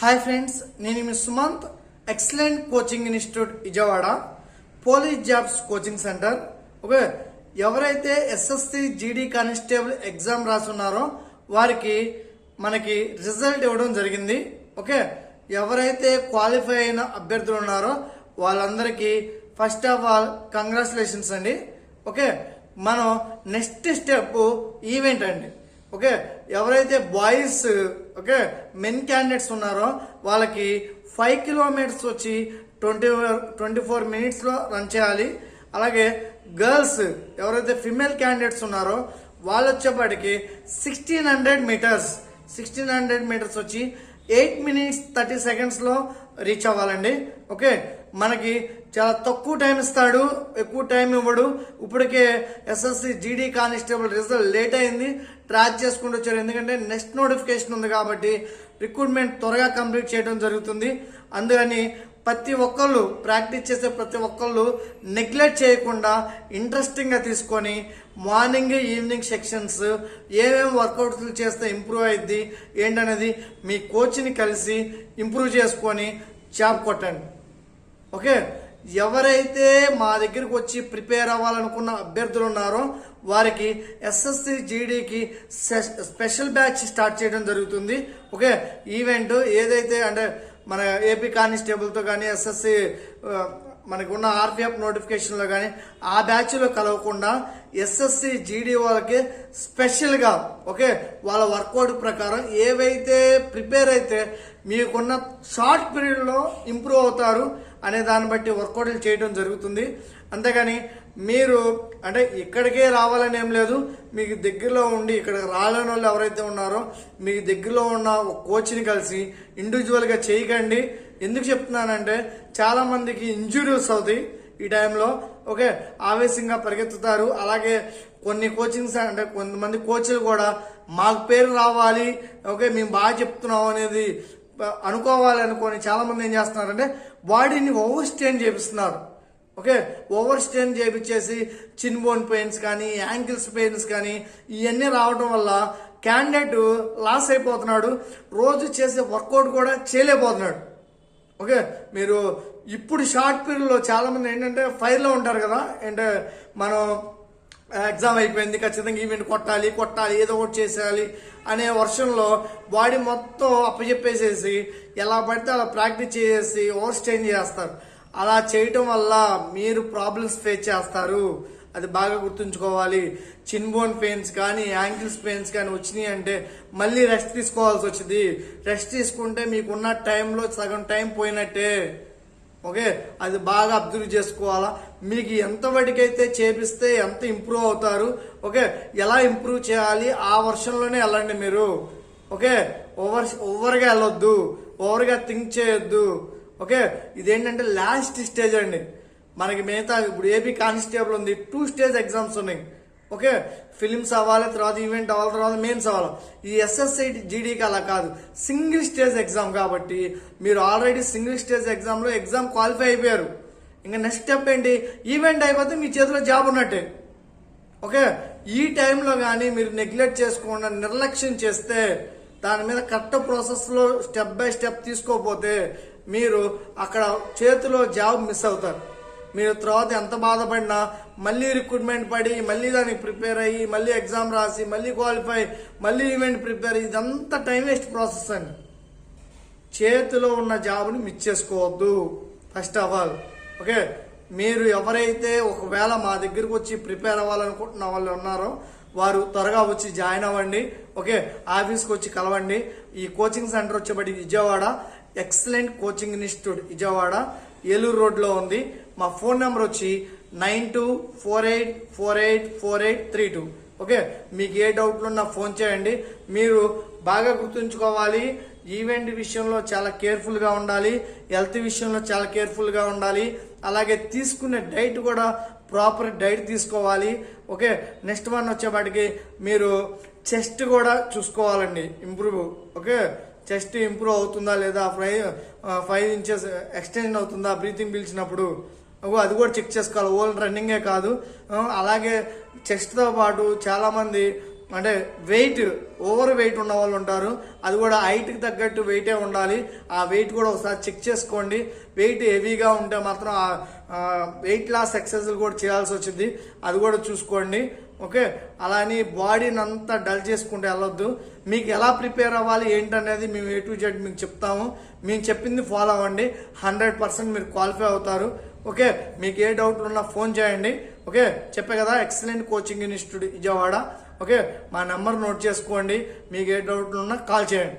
Hi friends నేను మీ Sumanth excellent coaching institute Vijayawada police jobs coaching centre. Okay ఎవరైతే SSC GD constable exam రాసున్నారో వారికి మనకి result ఇవ్వడం జరిగింది. ఓకే ఎవరైతే క్వాలిఫై అయిన అభ్యర్థులు ఉన్నారో వాళ్ళందరికీ ఫస్ట్ ఆఫ్ ఆల్ కంగ్రాచులేషన్స్ అండి. ఓకే మనం నెక్స్ట్ స్టెప్ ఈవెంట్ అండి. ఓకే ఎవరైతే బాయ్స్ ఓకే? మెన్ క్యాండిడేట్స్ ఉన్నారో వాళ్ళకి ఫైవ్ కిలోమీటర్స్ వచ్చి ట్వంటీ ట్వంటీ ఫోర్ మినిట్స్లో రన్ చేయాలి. అలాగే గర్ల్స్ ఎవరైతే ఫిమేల్ క్యాండిడేట్స్ ఉన్నారో వాళ్ళు వచ్చేపాటికి sixteen hundred metres sixteen hundred metres వచ్చి ఎయిట్ మినిట్స్ థర్టీ సెకండ్స్లో రీచ్ అవ్వాలండి. ఓకే? మనకి చాలా తక్కువ టైం ఇస్తాడు ఎక్కువ టైం ఇవ్వడు. ఇప్పటికే SSC GD constable result late అయింది. ట్రాక్ చేసుకుంటూ వచ్చారు. ఎందుకంటే నెక్స్ట్ నోటిఫికేషన్ ఉంది కాబట్టి రిక్రూట్మెంట్ త్వరగా కంప్లీట్ చేయడం జరుగుతుంది. అందుకని ప్రతి ఒక్కళ్ళు ప్రాక్టీస్ చేసే ప్రతి ఒక్కళ్ళు నెగ్లెక్ట్ చేయకుండా ఇంట్రెస్టింగ్గా తీసుకొని మార్నింగ్ ఈవినింగ్ సెక్షన్స్ ఏమేమి వర్కౌట్స్ చేస్తే ఇంప్రూవ్ అయింది ఏంటనేది మీ కోచ్ని కలిసి ఇంప్రూవ్ చేసుకొని జాబ్ కొట్టండి. ఓకే ఎవరైతే మా దగ్గరికి వచ్చి ప్రిపేర్ అవ్వాలనుకున్న అభ్యర్థులు ఉన్నారో వారికి ఎస్ఎస్సి జీడీకి స్పెషల్ బ్యాచ్ స్టార్ట్ చేయడం జరుగుతుంది. ఓకే ఈవెంట్ ఏదైతే అంటే మన ఏపీ కానిస్టేబుల్తో కానీ ఎస్ఎస్సి మనకు ఉన్న ఆర్పిఎఫ్ నోటిఫికేషన్లో కానీ ఆ బ్యాచ్లో కలవకుండా ఎస్ఎస్సి జీడీ వాళ్ళకి స్పెషల్గా ఓకే వాళ్ళ వర్కౌట్ ప్రకారం ఏవైతే ప్రిపేర్ అయితే మీకున్న షార్ట్ పీరియడ్లో ఇంప్రూవ్ అవుతారు అనే దాన్ని బట్టి వర్కౌట్లు చేయడం జరుగుతుంది. అంతేగాని మీరు అంటే ఇక్కడికే రావాలని ఏం లేదు. మీకు దగ్గరలో ఉండి ఇక్కడ రాలేని వాళ్ళు ఎవరైతే ఉన్నారో మీకు దగ్గరలో ఉన్న ఒక కోచ్ని కలిసి ఇండివిజువల్గా చేయకండి. ఎందుకు చెప్తున్నానంటే చాలామందికి ఇంజురీస్ అవుతాయి ఈ టైంలో. ఓకే ఆవేశంగా పరిగెత్తుతారు. అలాగే కొన్ని కోచింగ్స్ అంటే కొంతమంది కోచ్లు కూడా మాకు పేరు రావాలి. ఓకే మేము బాగా చెప్తున్నాం అనేది అనుకోవాలనుకొని చాలామంది ఏం చేస్తున్నారంటే బాడీని ఓవర్ స్టెయిన్ చేపిస్తున్నారు. ఓకే? ఓవర్ స్టెయిన్ చేపించేసి చిన్ బోన్ పెయిన్స్ కానీ యాంకిల్స్ పెయిన్స్ కానీ ఇవన్నీ రావడం వల్ల క్యాండిడేట్ లాస్ అయిపోతున్నాడు. రోజు చేసే వర్కౌట్ కూడా చేయలేకపోతున్నాడు. ఓకే? మీరు ఇప్పుడు షార్ట్ పీరియడ్లో చాలామంది ఏంటంటే ఫైర్లో ఉంటారు కదా? అంటే మనం ఎగ్జామ్ అయిపోయింది ఖచ్చితంగా ఈవెంట్ కొట్టాలి కొట్టాలి ఏదో ఒకటి చేసేయాలి అనే వర్షంలో బాడీ మొత్తం అప్పచెప్పేసేసి ఎలా పడితే అలా ప్రాక్టీస్ చేసేసి ఓవర్ స్టెయిన్ చేస్తారు. అలా చేయటం వల్ల మీరు ప్రాబ్లమ్స్ ఫేస్ చేస్తారు. అది బాగా గుర్తుంచుకోవాలి. చిన్ బోన్ పెయిన్స్ కానీ యాంకిల్స్ పెయిన్స్ కానీ వచ్చినాయి అంటే మళ్ళీ రెస్ట్ తీసుకోవాల్సి వచ్చింది. రెస్ట్ తీసుకుంటే మీకున్న టైంలో సగం టైం పోయినట్టే. ఓకే? అది బాగా అబ్జర్వ్ చేసుకోవాలా? మీకు ఎంత వడికైతే చేపిస్తే ఎంత ఇంప్రూవ్ అవుతారు? ఓకే? ఎలా ఇంప్రూవ్ చేయాలి? ఆ వర్షంలోనే వెళ్ళండి మీరు. ఓకే? ఓవర్ ఓవర్గా వెళ్ళొద్దు. ఓవర్గా థింక్ చేయొద్దు. ఓకే? ఇదేంటంటే లాస్ట్ స్టేజ్ అండి. మనకి మిగతా ఇప్పుడు ఏపీ కానిస్టేబుల్ ఉంది. టూ స్టేజ్ ఎగ్జామ్స్ ఉన్నాయి. ఓకే? ఫిలిమ్స్ అవ్వాలి తర్వాత ఈవెంట్ అవ్వాలి తర్వాత మెయిన్స్ అవ్వాలి ఈ ఎస్ఎస్ఐ జీడీకి అలా కాదు. సింగిల్ స్టేజ్ ఎగ్జామ్ కాబట్టి మీరు ఆల్రెడీ సింగిల్ స్టేజ్ ఎగ్జామ్లో ఎగ్జామ్ క్వాలిఫై అయిపోయారు. ఇంకా నెక్స్ట్ స్టెప్ ఏంటి? ఈవెంట్ అయిపోతే మీ చేతిలో జాబ్ ఉన్నట్టే. ఓకే? ఈ టైంలో కానీ మీరు నెగ్లెక్ట్ చేసుకోకుండా నిర్లక్ష్యం చేస్తే దాని మీద కరెక్ట్ ప్రాసెస్లో స్టెప్ బై స్టెప్ తీసుకోకపోతే మీరు అక్కడ చేతిలో జాబ్ మిస్ అవుతారు. మీరు తర్వాత ఎంత బాధపడినా మళ్ళీ రిక్రూట్మెంట్ పడి మళ్ళీ దానికి ప్రిపేర్ అయ్యి మళ్ళీ ఎగ్జామ్ రాసి మళ్ళీ క్వాలిఫై మళ్ళీ ఈవెంట్ ప్రిపేర్ ఇదంతా టైం వేస్ట్ ప్రాసెస్ అండి. చేతిలో ఉన్న జాబ్ని మిస్ చేసుకోవద్దు. ఫస్ట్ ఆఫ్ ఆల్ ఓకే మీరు ఎవరైతే ఒకవేళ మా దగ్గరకు వచ్చి ప్రిపేర్ అవ్వాలనుకుంటున్న వాళ్ళు ఉన్నారో వారు త్వరగా వచ్చి జాయిన్ అవ్వండి. ఓకే ఆఫీస్కి వచ్చి కలవండి. ఈ coaching centre వచ్చేబడి Vijayawada. Excellent coaching institute Vijayawada. Eluru రోడ్లో ఉంది. మా ఫోన్ నెంబర్ వచ్చి nine two four eight four eight four eight three two. Okay? మీకు ఏ డౌట్లు ఉన్నా ఫోన్ చేయండి. మీరు బాగా గుర్తుంచుకోవాలి. ఈవెంట్ విషయంలో చాలా కేర్ఫుల్గా ఉండాలి. హెల్త్ విషయంలో చాలా కేర్ఫుల్గా ఉండాలి. అలాగే తీసుకునే డైట్ కూడా ప్రాపర్ డైట్ తీసుకోవాలి. ఓకే? నెక్స్ట్ వన్ వచ్చేపాటికి మీరు చెస్ట్ కూడా చూసుకోవాలండి. ఇంప్రూవ్. ఓకే? చెస్ట్ ఇంప్రూవ్ అవుతుందా లేదా? ఫైవ్ ఫైవ్ ఇంచెస్ ఎక్స్టెండ్ అవుతుందా బ్రీతింగ్ పీల్చినప్పుడు? అది కూడా చెక్ చేసుకోవాలి. ఓల్ రన్నింగే కాదు. అలాగే చెస్ట్తో పాటు చాలామంది అంటే వెయిట్ ఓవర్ వెయిట్ ఉన్న వాళ్ళు ఉంటారు. అది కూడా హైట్కి తగ్గట్టు వెయిటే ఉండాలి. ఆ వెయిట్ కూడా ఒకసారి చెక్ చేసుకోండి. వెయిట్ హెవీగా ఉంటే మాత్రం వెయిట్ లాస్ ఎక్సర్సైజ్ కూడా చేయాల్సి వచ్చింది. అది కూడా చూసుకోండి. ఓకే? అలా అని బాడీని అంతా డల్ చేసుకుంటే వెళ్ళొద్దు. మీకు ఎలా ప్రిపేర్ అవ్వాలి ఏంటనేది మేము ఏ టు జెడ్ మీకు చెప్తాము. మేము చెప్పింది ఫాలో అవ్వండి. హండ్రెడ్ పర్సెంట్ మీరు క్వాలిఫై అవుతారు. ఓకే? మీకు ఏ డౌట్లు ఉన్నా ఫోన్ చేయండి. ఓకే? చెప్పే కదా excellent coaching institute Vijayawada. Okay? మా నెంబర్ నోట్ చేసుకోండి. మీకు ఏ డౌట్లు ఉన్నా కాల్ చేయండి.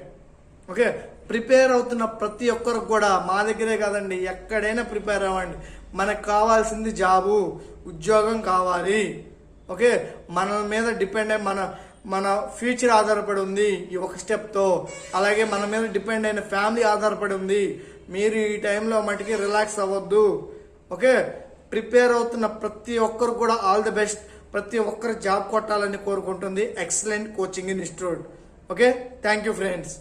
ఓకే? ప్రిపేర్ అవుతున్న ప్రతి ఒక్కరికి కూడా మా దగ్గరే కాదండి. ఎక్కడైనా ప్రిపేర్ అవ్వండి. మనకు కావాల్సింది జాబు ఉద్యోగం కావాలి. ఓకే? మన మీద డిపెండ్ అయి మన మన ఫ్యూచర్ ఆధారపడి ఉంది ఈ ఒక స్టెప్తో అలాగే మన మీద డిపెండ్ అయిన ఫ్యామిలీ ఆధారపడి ఉంది. మీరు ఈ టైంలో మటుకి రిలాక్స్ అవ్వద్దు. ఓకే? ప్రిపేర్ అవుతున్న ప్రతి ఒక్కరు కూడా ఆల్ ది బెస్ట్. ప్రతి ఒక్కరు జాబ్ కొట్టాలని కోరుకుంటుంది. Excellent coaching institute okay? Thank you friends